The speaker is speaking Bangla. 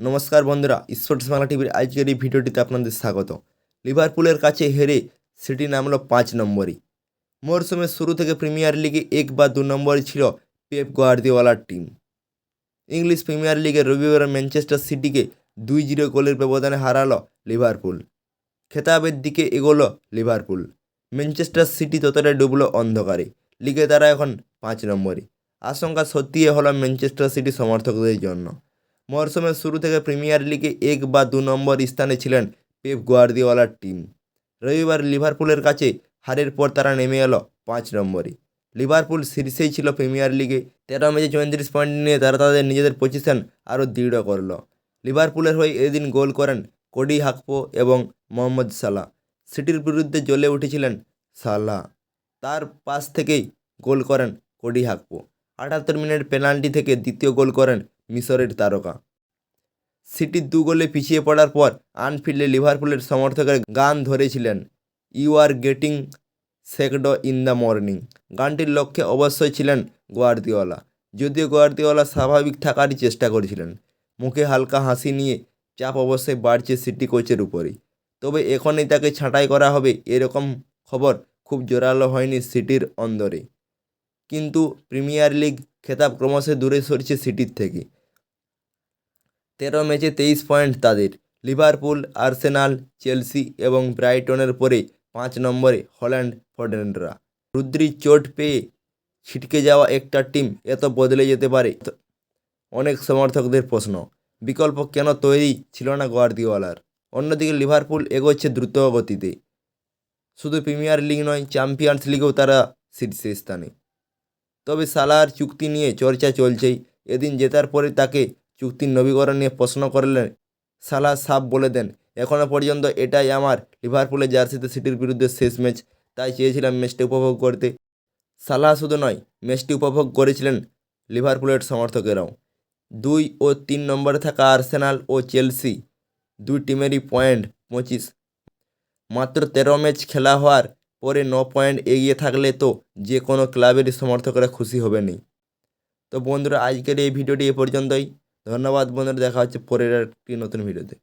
নমস্কার বন্ধুরা স্পোর্টস বাংলা টিভির আজকের এই ভিডিওটিতে আপনাদের স্বাগত। লিভারপুলের কাছে হেরে সিটি নামলো পাঁচ নম্বরই। মরশুমের শুরু থেকে প্রিমিয়ার লিগে এক বা দু নম্বরই ছিল পেপ গোয়ার্দিওয়ালার টিম। ইংলিশ প্রিমিয়ার লিগে রবিবার ম্যানচেস্টার সিটিকে দুই জিরো গোলের ব্যবধানে হারালো লিভারপুল। খেতাবের দিকে এগোলো লিভারপুল। ম্যানচেস্টার সিটি ততটাই ডুবলো অন্ধকারে, লিগে তারা এখন পাঁচ নম্বরে আশঙ্কা সত্যিই হলো ম্যানচেস্টার সিটি সমর্থকদের জন্য। মরশুমের শুরু থেকে প্রিমিয়ার লিগে এক বা দু নম্বর স্থানে ছিলেন পেপ গোয়ার্দিওয়ালার টিম। রবিবার লিভারপুলের কাছে হারের পর তারা নেমে এলো পাঁচ নম্বরে। লিভারপুল শীর্ষেই ছিল প্রিমিয়ার লিগে। তেরো ম্যাচে চৌত্রিশ পয়েন্ট নিয়ে তারা তাদের নিজেদের পজিশন আরও দৃঢ় করল। লিভারপুলের হয়ে এদিন গোল করেন কোডি হাকপো এবং মোহাম্মদ সালাহ। সিটির বিরুদ্ধে জ্বলে উঠেছিলেন সালাহ। তার পাশ থেকেই গোল করেন কোডি হাকপো। আটাত্তর মিনিট পেনাল্টি থেকে দ্বিতীয় গোল করেন মিশরের তারকা। সিটির দু গোলে পিছিয়ে পড়ার পর আনফিল্ডে লিভারপুলের সমর্থকের গান ধরেছিলেন you are getting sacked in the morning গানটির লক্ষ্যে অবশ্যই ছিলেন গোয়ার্দিওয়ালা যদিও গোয়ার্দিওয়ালা স্বাভাবিক থাকারই চেষ্টা করেছিলেন। মুখে হালকা হাসি নিয়ে চাপ অবশ্যই বাড়ছে সিটি কোচের উপরেই। তবে এখনই তাকে ছাঁটাই করা হবে এরকম খবর খুব জোরালো হয়নি সিটির অন্দরে। কিন্তু প্রিমিয়ার লিগ খেতাব ক্রমশ দূরে সরছে সিটির থেকে। তেরো ম্যাচে তেইশ পয়েন্ট তাদের। লিভারপুল, আর্সেনাল, চেলসি এবং ব্রাইটনের পরে পাঁচ নম্বরে হল্যান্ড ফর্ডেনরা। রুদ্রি চোট পেয়ে ছিটকে যাওয়া একটা টিম এত বদলে যেতে পারে অনেক সমর্থকদের প্রশ্ন। বিকল্প কেন তৈরি ছিল না গোয়ার্দিওয়ালার অন্যদিকে লিভারপুল এগোচ্ছে দ্রুত গতিতে। শুধু প্রিমিয়ার লিগ নয়, চ্যাম্পিয়ন্স লিগেও তারা শীর্ষে স্থানে। তবে সালার চুক্তি নিয়ে চর্চা চলছেই। এদিন জেতার পরে তাকে চুক্তির নবীকরণ নিয়ে প্রশ্ন করলেন সালাহ সাপ বলে দেন এখনও পর্যন্ত এটাই আমার লিভারপুলের জার্সিতে সিটির বিরুদ্ধে শেষ ম্যাচ, তাই চেয়েছিলাম ম্যাচটি উপভোগ করতে। সালাহ শুধু নয়, ম্যাচটি উপভোগ করেছিলেন লিভারপুলের সমর্থকেরাও। দুই ও তিন নম্বরে থাকা আর্সেনাল ও চেলসি, দুই টিমেরই পয়েন্ট, পঁচিশ। মাত্র তেরো ম্যাচ খেলা হওয়ার পরে ন পয়েন্ট এগিয়ে থাকলে তো যে কোনো ক্লাবেরই সমর্থকরা খুশি হবেনই। তো বন্ধুরা, আজকের এই ভিডিওটি এ পর্যন্তই। ধন্যবাদ বন্ধুরা দেখা হচ্ছে পরের একটি নতুন ভিডিওতে।